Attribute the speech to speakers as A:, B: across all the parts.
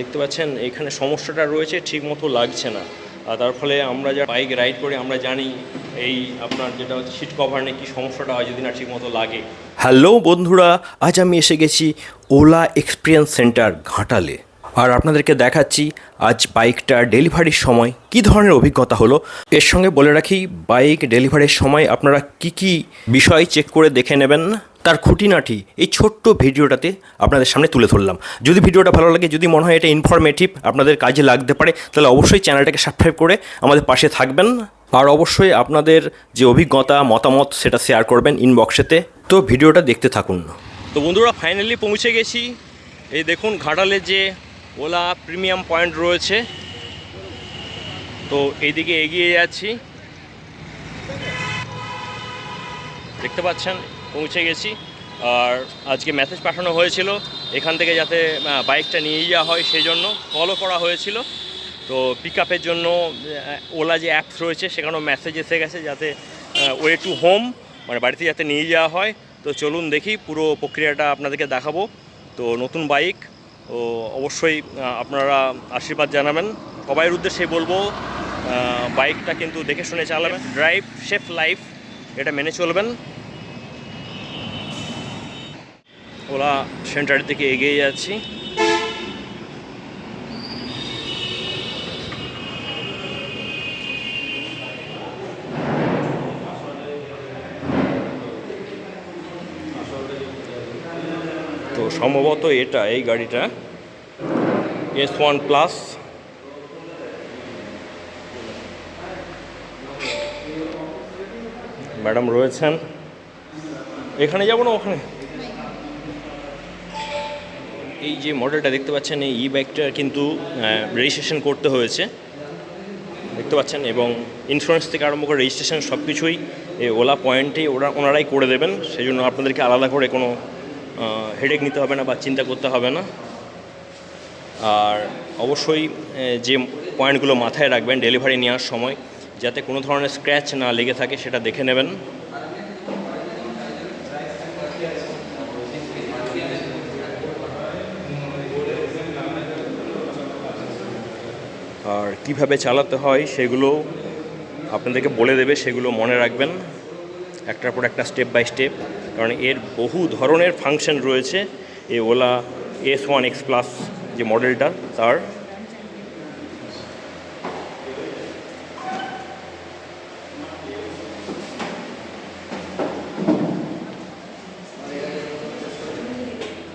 A: দেখতে পাচ্ছেন, এখানে সমস্যাটা রয়েছে ঠিক মতো লাগছে না। আর তার ফলে আমরা যা বাইক রাইড করি, আমরা জানি এই আপনার যেটা হচ্ছে সিট কভার নিয়ে কী সমস্যাটা হয় যদি না ঠিক মতো লাগে।
B: হ্যালো বন্ধুরা, আজ আমি এসে গেছি ওলা এক্সপিরিয়েন্স সেন্টার ঘাটালে। আর আপনাদেরকে দেখাচ্ছি আজ বাইকটা ডেলিভারির সময় কি ধরনের অভিজ্ঞতা হলো। এর সঙ্গে বলে রাখি, বাইক ডেলিভারির সময় আপনারা কি কি বিষয় চেক করে দেখে নেবেন। তার খুঁটিনাটি এই ছোট্ট ভিডিওটাতে আপনাদের সামনে তুলে ধরলাম। যদি ভিডিওটা ভালো লাগে, যদি মনে হয় এটা ইনফরমেটিভ আপনাদের কাজে লাগতে পারে, তাহলে অবশ্যই চ্যানেলটাকে সাবস্ক্রাইব করে আমাদের পাশে থাকবেন। আর অবশ্যই আপনাদের যে অভিজ্ঞতা, মতামত, সেটা শেয়ার করবেন ইনবক্সেতে তো ভিডিওটা দেখতে থাকুন।
A: তো বন্ধুরা ফাইনালি পৌঁছে গেছি। এই দেখুন, ঘাটালে যে ওলা প্রিমিয়াম পয়েন্ট রয়েছে। তো এইদিকে এগিয়ে যাচ্ছি। দেখতে পাচ্ছেন পৌঁছে গেছি। আর আজকে মেসেজ পাঠানো হয়েছিল এখান থেকে যাতে বাইকটা নিয়ে যাওয়া হয় সেই জন্য কলও করা হয়েছিল। তো পিক আপের জন্য ওলা যে অ্যাপস রয়েছে সেখানেও মেসেজ এসে গেছে যাতে ওয়ে টু হোম মানে বাড়িতে যাতে নিয়ে যাওয়া হয়। তো চলুন দেখি, পুরো প্রক্রিয়াটা আপনাদেরকে দেখাবো। তো নতুন বাইক ও অবশ্যই আপনারা আশীর্বাদ জানাবেন। সবাইয়ের উদ্দেশ্যে বলব বাইকটা কিন্তু দেখে শুনে চালাবেন। ড্রাইভ সেফ লাইফ এটা মেনে চলবেন। ওলা সেন্টারের দিকে এগিয়ে যাচ্ছি। তো সম্ভবত এটা, এই গাড়িটা। এস ওয়ান প্লাস ম্যাডাম রয়েছেন। এখানে যাব না ওখানে? এই যে মডেলটা দেখতে পাচ্ছেন, এই ই বাইকটার কিন্তু রেজিস্ট্রেশন করতে হয়েছে। দেখতে পাচ্ছেন, এবং ইন্স্যুরেন্স থেকে আরম্ভ করে রেজিস্ট্রেশন সব কিছুই এই ওলা পয়েন্টেই ওরা, ওনারাই করে দেবেন। সেই জন্য আপনাদেরকে আলাদা করে কোনো হেডেক নিতে হবে না বা চিন্তা করতে হবে না। আর অবশ্যই যে পয়েন্টগুলো মাথায় রাখবেন ডেলিভারি নেওয়ার সময়, যাতে কোনো ধরনের স্ক্র্যাচ না লেগে থাকে, সেটা দেখে নেবেন আর কীভাবে চালাতে হয় সেগুলো আপনাদেরকে বলে দেবে, সেগুলো মনে রাখবেন। একটার পর একটা স্টেপ বাই স্টেপ কারণ এর বহু ধরনের ফাংশন রয়েছে। এই Ola S one X plus যে মডেলটা তার।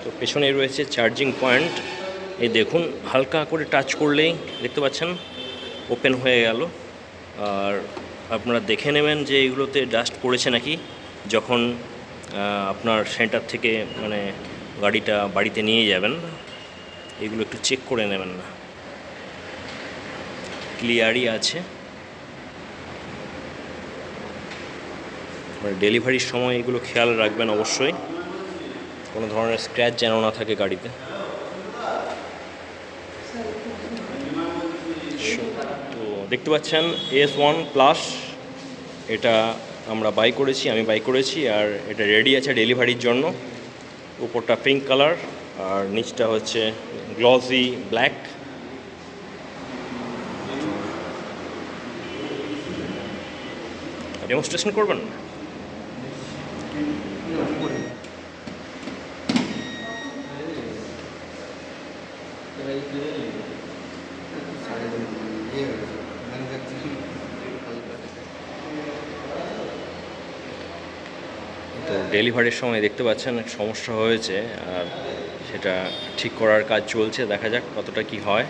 A: তো পেছনে রয়েছে চার্জিং পয়েন্ট এই দেখুন, হালকা করে টাচ করলেই দেখতে পাচ্ছেন ওপেন হয়ে গেল। আর আপনারা দেখে নেবেন যে এগুলোতে ডাস্ট পড়েছে নাকি। যখন আপনার সেন্টার থেকে মানে গাড়িটা বাড়িতে নিয়ে যাবেন, এগুলো একটু চেক করে নেবেন না। ক্লিয়ারই আছে। মানে ডেলিভারির সময় এগুলো খেয়াল রাখবেন অবশ্যই। কোনো ধরনের স্ক্র্যাচ যেন না থাকে গাড়িতে। দেখতে পাচ্ছেন এস ওয়ান প্লাস এটা আমরা বাই করেছি, আমি বাই করেছি, আর এটা রেডি আছে ডেলিভারির জন্য। উপরটা পিঙ্ক কালার আর নিচটা হচ্ছে গ্লসি ব্ল্যাক ডেমনস্ট্রেশন করবেন? তো ডেলিভারির সময় দেখতে পাচ্ছেন সমস্যা হয়েছে আর সেটা ঠিক করার কাজ চলছে দেখা যাক কতটা কি হয়।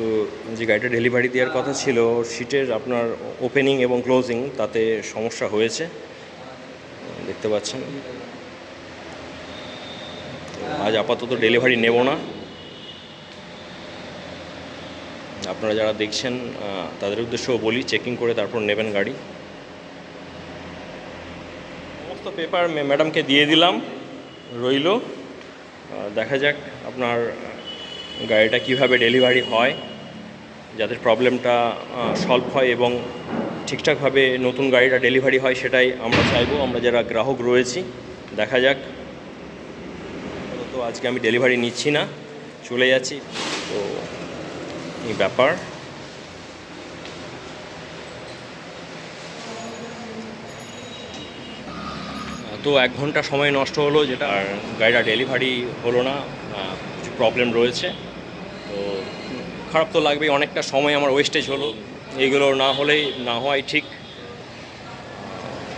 A: তো যে গাড়িটা ডেলিভারি দেওয়ার কথা ছিল সিটের আপনার ওপেনিং এবং ক্লোজিং তাতে সমস্যা হয়েছে। দেখতে পাচ্ছেন। আজ আপাতত ডেলিভারি নেব না। আপনারা যারা দেখছেন তাদের উদ্দেশ্যেও বলি চেকিং করে তারপর নেবেন গাড়ি। সমস্ত পেপার ম্যাডামকে দিয়ে দিলাম, রইল। দেখা যাক আপনার গাড়িটা কীভাবে ডেলিভারি হয়, যাদের প্রবলেমটা সলভ হয় এবং ঠিকঠাকভাবে নতুন গাড়িটা ডেলিভারি হয় সেটাই আমরা চাইব। আমরা যারা গ্রাহক রয়েছি, দেখা যাক। তো আজকে আমি ডেলিভারি নিচ্ছি না, চলে যাচ্ছি। তো এই ব্যাপার। তো এক ঘণ্টা সময় নষ্ট হলো যেটা, আর গাড়িটা ডেলিভারি হলো না কিছু প্রবলেম রয়েছে। খারাপ তো লাগবেই, অনেকটা সময় আমার ওয়েস্টেজ হলো। এইগুলো না হলেই, না হওয়াই ঠিক।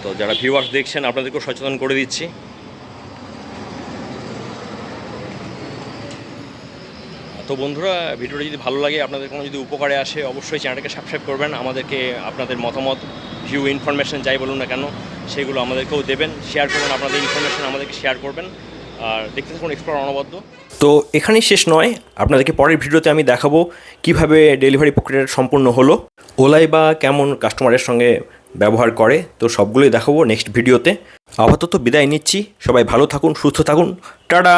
A: তো যারা ভিউয়ার্স দেখছেন, আপনাদেরকেও সচেতন করে দিচ্ছি। তো বন্ধুরা, ভিডিওটা যদি ভালো লাগে, আপনাদের কোনো যদি উপকারে আসে, অবশ্যই চ্যানেলটাকে সাবস্ক্রাইব করবেন। আমাদেরকে, আপনাদের মতামত ভিউ ইনফরমেশন যাই বলুন না কেন, সেগুলো আমাদেরকেও দেবেন। শেয়ার করবেন আপনাদের ইনফরমেশন আমাদেরকে শেয়ার করবেন। আর দেখতে থাকুন এক্সপ্লোর অনবদ্য।
B: তো এখানেই শেষ নয়। আপনাদেরকে পরের ভিডিওতে আমি দেখাবো কীভাবে ডেলিভারি প্রক্রিয়াটা সম্পূর্ণ হলো, ওলাই বা কেমন কাস্টমারের সঙ্গে ব্যবহার করে, তো সবগুলোই দেখাবো নেক্সট ভিডিওতে। আপাতত বিদায় নিচ্ছি। সবাই ভালো থাকুন, সুস্থ থাকুন। টাটা!